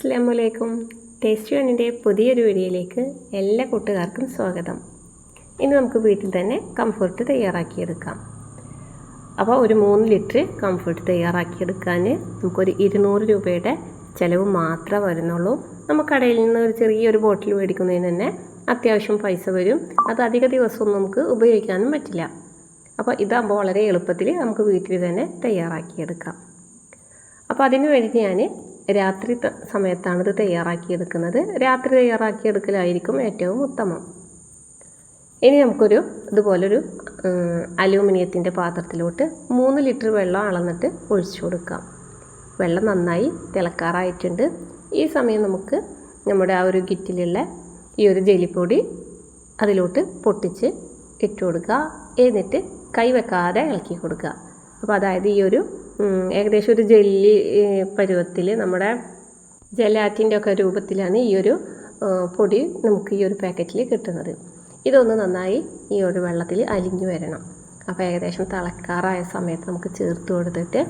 അസ്സാമലൈക്കും ടേസ്റ്റി വണ്ണിന്റെ പുതിയൊരു വീഡിയോയിലേക്ക് എല്ലാ കൂട്ടുകാർക്കും സ്വാഗതം. ഇനി നമുക്ക് വീട്ടിൽ തന്നെ കംഫർട്ട് തയ്യാറാക്കിയെടുക്കാം. അപ്പോൾ ഒരു മൂന്ന് ലിറ്റർ കംഫർട്ട് തയ്യാറാക്കിയെടുക്കാൻ നമുക്കൊരു ഇരുന്നൂറ് രൂപയുടെ ചിലവ് മാത്രമേ വരുന്നുള്ളൂ. നമുക്ക് കടയിൽ നിന്ന് ഒരു ചെറിയൊരു ബോട്ടിൽ മേടിക്കുന്നതിന് തന്നെ അത്യാവശ്യം പൈസ വരും. അത് അധിക ദിവസവും നമുക്ക് ഉപയോഗിക്കാനും പറ്റില്ല. അപ്പോൾ ഇതാകുമ്പോൾ വളരെ എളുപ്പത്തിൽ നമുക്ക് വീട്ടിൽ തന്നെ തയ്യാറാക്കിയെടുക്കാം. അപ്പോൾ അതിന് വേണ്ടി ഞാൻ രാത്രി സമയത്താണ് ഇത് തയ്യാറാക്കിയെടുക്കുന്നത്. രാത്രി തയ്യാറാക്കിയെടുക്കലായിരിക്കും ഏറ്റവും ഉത്തമം. ഇനി നമുക്കൊരു ഇതുപോലൊരു അലൂമിനിയത്തിന്റെ പാത്രത്തിലോട്ട് മൂന്ന് ലിറ്റർ വെള്ളം അളന്നിട്ട് ഒഴിച്ചു കൊടുക്കാം. വെള്ളം നന്നായി തിളക്കാറായിട്ടുണ്ട്. ഈ സമയം നമുക്ക് നമ്മുടെ ആ ഒരു കിറ്റിലുള്ള ഈ ഒരു ജെലിപ്പൊടി അതിലോട്ട് പൊട്ടിച്ച് ഇട്ട് കൊടുക്കുക. എന്നിട്ട് കൈ വെക്കാതെ ഇളക്കി കൊടുക്കുക. അപ്പോൾ അതായത് ഈ ഒരു ഏകദേശം ഒരു ജെല്ലി പരുവത്തിൽ നമ്മുടെ ജലാറ്റിന്റെ ഒക്കെ രൂപത്തിലാണ് ഈ ഒരു പൊടി നമുക്ക് ഈ ഒരു പാക്കറ്റിൽ കിട്ടുന്നത്. ഇതൊന്ന് നന്നായി ഈ ഒരു വെള്ളത്തിൽ അലിഞ്ഞു വരണം. അപ്പോൾ ഏകദേശം തിളക്കാറായ സമയത്ത് നമുക്ക് ചേർത്ത് കൊടുത്തിട്ട്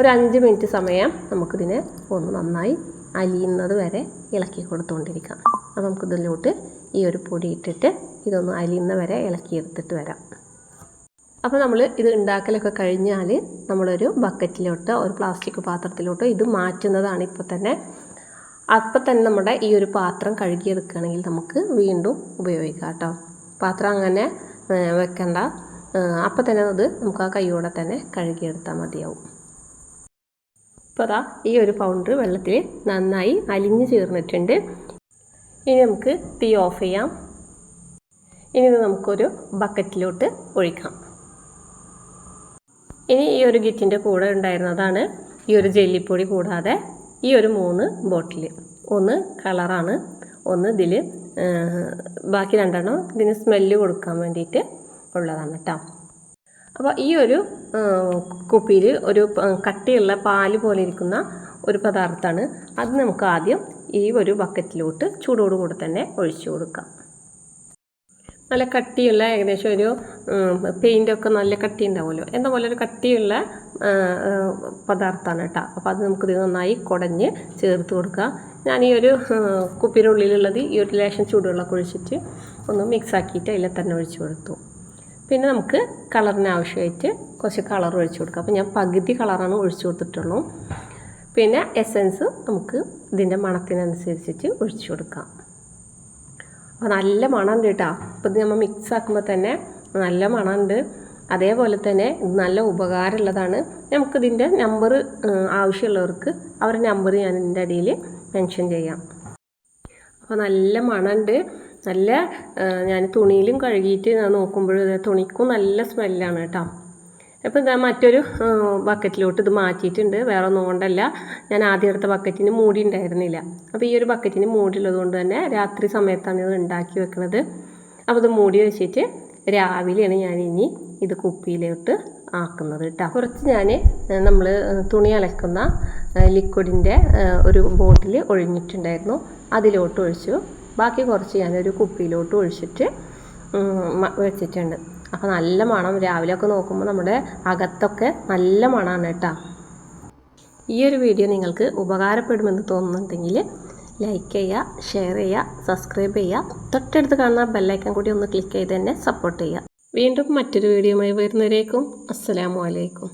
ഒരു അഞ്ച് മിനിറ്റ് സമയം നമുക്കിതിനെ ഒന്ന് നന്നായി അലിയുന്നത് വരെ ഇളക്കി കൊടുത്തുകൊണ്ടിരിക്കാം അപ്പോൾ നമുക്കിതിലോട്ട് ഈ ഒരു പൊടി ഇട്ടിട്ട് ഇതൊന്ന് അലിയുന്ന വരെ ഇളക്കിയെടുത്തിട്ട് വരാം. അപ്പോൾ നമ്മൾ ഇത് ഉണ്ടാക്കലൊക്കെ കഴിഞ്ഞാൽ നമ്മളൊരു ബക്കറ്റിലോട്ടോ ഒരു പ്ലാസ്റ്റിക് പാത്രത്തിലോട്ടോ ഇത് മാറ്റുന്നതാണ് ഇപ്പോൾ തന്നെ. അപ്പം തന്നെ നമ്മുടെ ഈ ഒരു പാത്രം കഴുകിയെടുക്കുകയാണെങ്കിൽ നമുക്ക് വീണ്ടും ഉപയോഗിക്കാം കേട്ടോ പാത്രം അങ്ങനെ വെക്കണ്ട. അപ്പം തന്നെ അത് നമുക്ക് ആ കൈയോടെ തന്നെ കഴുകിയെടുത്താൽ മതിയാവും. ഇപ്പോൾ അതാ ഈ ഒരു പൗഡർ വെള്ളത്തിൽ നന്നായി അലിഞ്ഞു ചേർന്നിട്ടുണ്ട്. ഇനി നമുക്ക് തീ ഓഫ് ചെയ്യാം. ഇനി ഇത് നമുക്കൊരു ബക്കറ്റിലോട്ട് ഒഴിക്കാം. ഇനി ഈ ഒരു ഗിറ്റിന്റെ കൂടെ ഉണ്ടായിരുന്നതാണ് ഈ ഒരു ജെല്ലിപ്പൊടി കൂടാതെ ഈ ഒരു മൂന്ന് ബോട്ടിൽ ഒന്ന് കളറാണ് ഒന്ന് ഇതിൽ ബാക്കി രണ്ടെണ്ണം ഇതിന് സ്മെല്ല് കൊടുക്കാൻ വേണ്ടിയിട്ട് ഉള്ളതാണ് കേട്ടോ അപ്പോൾ ഈ ഒരു കുപ്പിയിൽ ഒരു കട്ടിയുള്ള പാൽ പോലെ ഇരിക്കുന്ന ഒരു പദാർത്ഥമാണ് അത് നമുക്ക് ആദ്യം ഈ ഒരു ബക്കറ്റിലോട്ട് ചൂടോടുകൂടെ തന്നെ ഒഴിച്ചു കൊടുക്കാം. നല്ല കട്ടിയുള്ള ഏകദേശം ഒരു പെയിന്റൊക്കെ നല്ല കട്ടി ഉണ്ടാവുമല്ലോ എന്ന പോലെ ഒരു കട്ടിയുള്ള പദാർത്ഥമാണ് കേട്ടോ. അപ്പോൾ അത് നമുക്കിത് നന്നായി കുടഞ്ഞ് ചേർത്ത് കൊടുക്കുക. ഞാൻ ഈ ഒരു ഉള്ളിലുള്ളത് ഈ ഒരു ലേശം ചൂടുവെള്ളമൊക്കെ ഒഴിച്ചിട്ട് ഒന്ന് മിക്സ് ആക്കിയിട്ട് അതിൽ തന്നെ ഒഴിച്ച് കൊടുത്തു. പിന്നെ നമുക്ക് കളറിന് ആവശ്യമായിട്ട് കുറച്ച് കളർ ഒഴിച്ച് കൊടുക്കുക അപ്പോൾ ഞാൻ പകുതി കളറാണ് ഒഴിച്ച് കൊടുത്തിട്ടുള്ളൂ. പിന്നെ എസൻസ് നമുക്ക് ഇതിന്റെ മണത്തിനനുസരിച്ചിട്ട് ഒഴിച്ചു കൊടുക്കാം. അപ്പോൾ നല്ല മണമുണ്ട് കേട്ടോ. അപ്പോൾ ഇത് നമ്മൾ മിക്സ് ആക്കുമ്പോൾ തന്നെ നല്ല മണമുണ്ട് അതേപോലെ തന്നെ നല്ല ഉപകാരമുള്ളതാണ്. നമുക്കിതിന്റെ നമ്പർ ആവശ്യമുള്ളവർക്ക് അവരുടെ നമ്പർ ഞാൻ ഇതിന്റെ അടിയിൽ മെൻഷൻ ചെയ്യാം. അപ്പോൾ നല്ല മണമുണ്ട് നല്ല ഞാൻ തുണിയിലും കഴുകിയിട്ട് ഞാൻ നോക്കുമ്പോൾ തുണിക്കും നല്ല സ്മെല്ലാണ് കേട്ടോ. അപ്പോൾ ഞാൻ മറ്റൊരു ബക്കറ്റിലോട്ട് ഇത് മാറ്റിയിട്ടുണ്ട്. വേറെ ഒന്നും കൊണ്ടല്ല. ഞാൻ ആദ്യം എടുത്ത ബക്കറ്റിന് മൂടി ഉണ്ടായിരുന്നില്ല. അപ്പോൾ ഈ ഒരു ബക്കറ്റിന് മൂടിയുള്ളത് കൊണ്ട് തന്നെ രാത്രി സമയത്താണ് ഇത് ഉണ്ടാക്കി വെക്കുന്നത് അപ്പോൾ ഇത് മൂടി വെച്ചിട്ട് രാവിലെയാണ് ഞാൻ ഇനി ഇത് കുപ്പിയിലോട്ട് ആക്കുന്നത് കേട്ടോ കുറച്ച് ഞാൻ നമ്മൾ തുണി അലക്കുന്ന ലിക്വിഡിന്റെ ഒരു ബോട്ടിൽ ഒഴിഞ്ഞിട്ടുണ്ടായിരുന്നു. അതിലോട്ട് ഒഴിച്ചു. ബാക്കി കുറച്ച് ഞാനൊരു കുപ്പിയിലോട്ട് ഒഴിച്ചിട്ട് വെച്ചിട്ടുണ്ട്. അപ്പോൾ നല്ല മണം. രാവിലെയൊക്കെ നോക്കുമ്പോൾ നമ്മുടെ അകത്തൊക്കെ നല്ല മണമാണ് കേട്ടോ ഈ ഒരു വീഡിയോ നിങ്ങൾക്ക് ഉപകാരപ്പെടുമെന്ന് തോന്നുന്നുണ്ടെങ്കിൽ ലൈക്ക് ചെയ്യുക ഷെയർ ചെയ്യുക സബ്സ്ക്രൈബ് ചെയ്യുക. തൊട്ടടുത്ത് കാണുന്ന ബെല്ലൈക്കൺ കൂടി ഒന്ന് ക്ലിക്ക് ചെയ്ത് തന്നെ സപ്പോർട്ട് ചെയ്യുക. വീണ്ടും മറ്റൊരു വീഡിയോയുമായി വരുന്നവരേക്കും അസ്സലാമു അലൈക്കും.